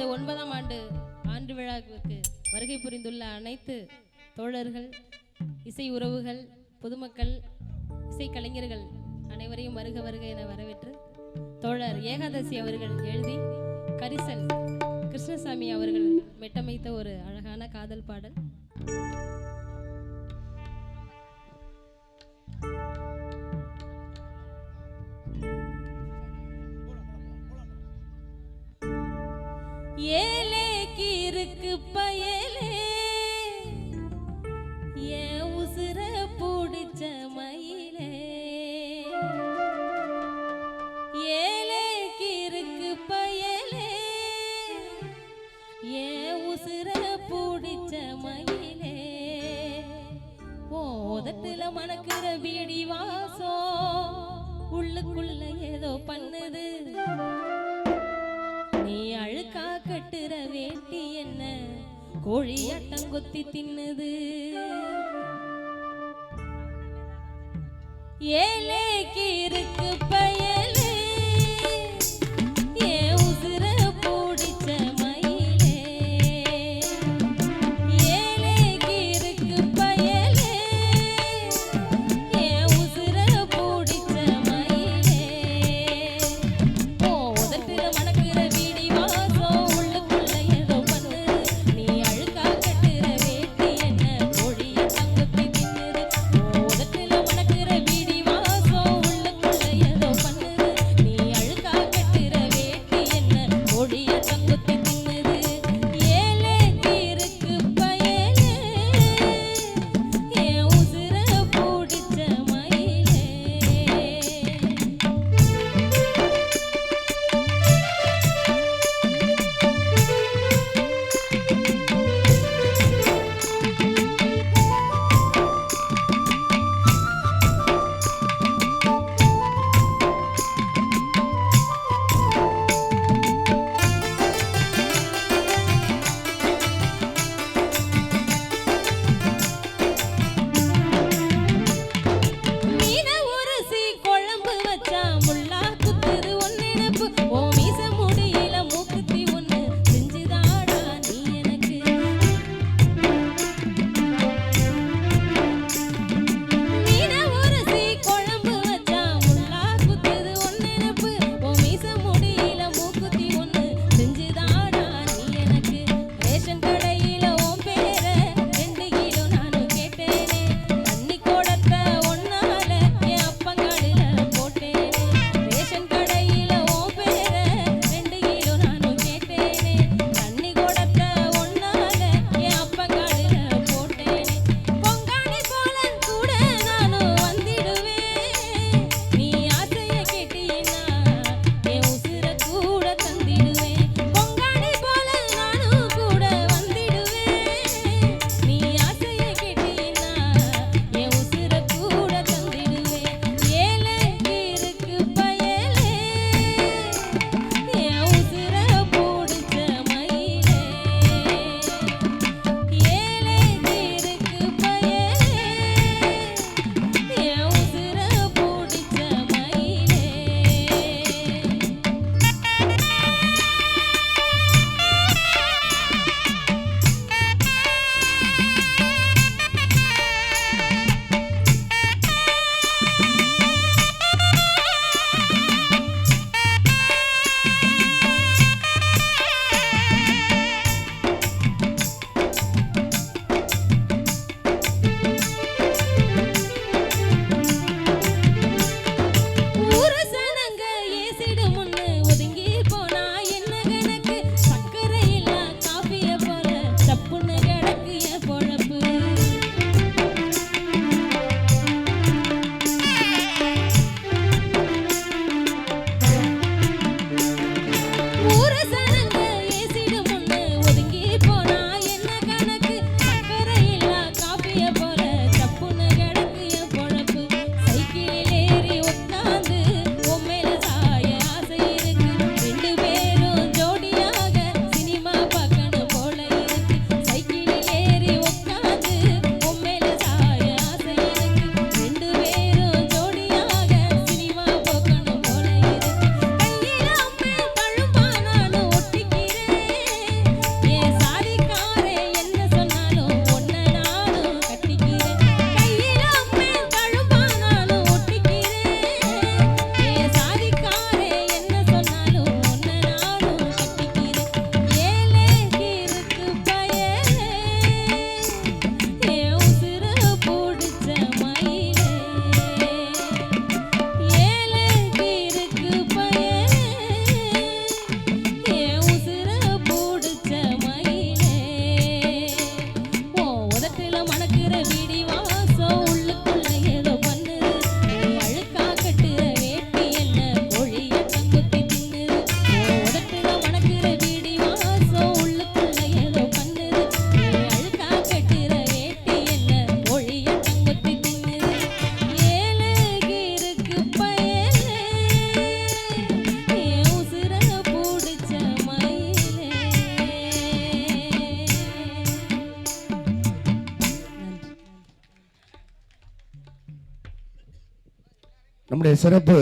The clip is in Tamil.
இந்த ஒன்பதாம் ஆண்டு ஆண்டு விழாவுக்கு வருகை புரிந்துள்ள அனைத்து தோழர்கள் இசை உறவுகள் பொதுமக்கள் இசைக்கலைஞர்கள் அனைவரையும் வருக வருக என வரவேற்று தோழர் ஏகாதசி அவர்கள் எழுதி கரிசல் கிருஷ்ணசாமி அவர்கள் மெட்டமைத்த ஒரு அழகான காதல் பாடல். ஏலே கீருக்கு பயலே. என் உசுர பிடிச்ச மயிலே. ஏலே கீருக்கு பயலே. என் உசுர பிடிச்ச மயிலே. ஓதட்டுல மணக்கிற பீடி வாசோ உள்ளுக்குள்ள ஏதோ பண்ணுது. கோழி அட்டங்கொத்தி தின்னுது. ஏலே Yeah. நம்முடைய சிறப்பு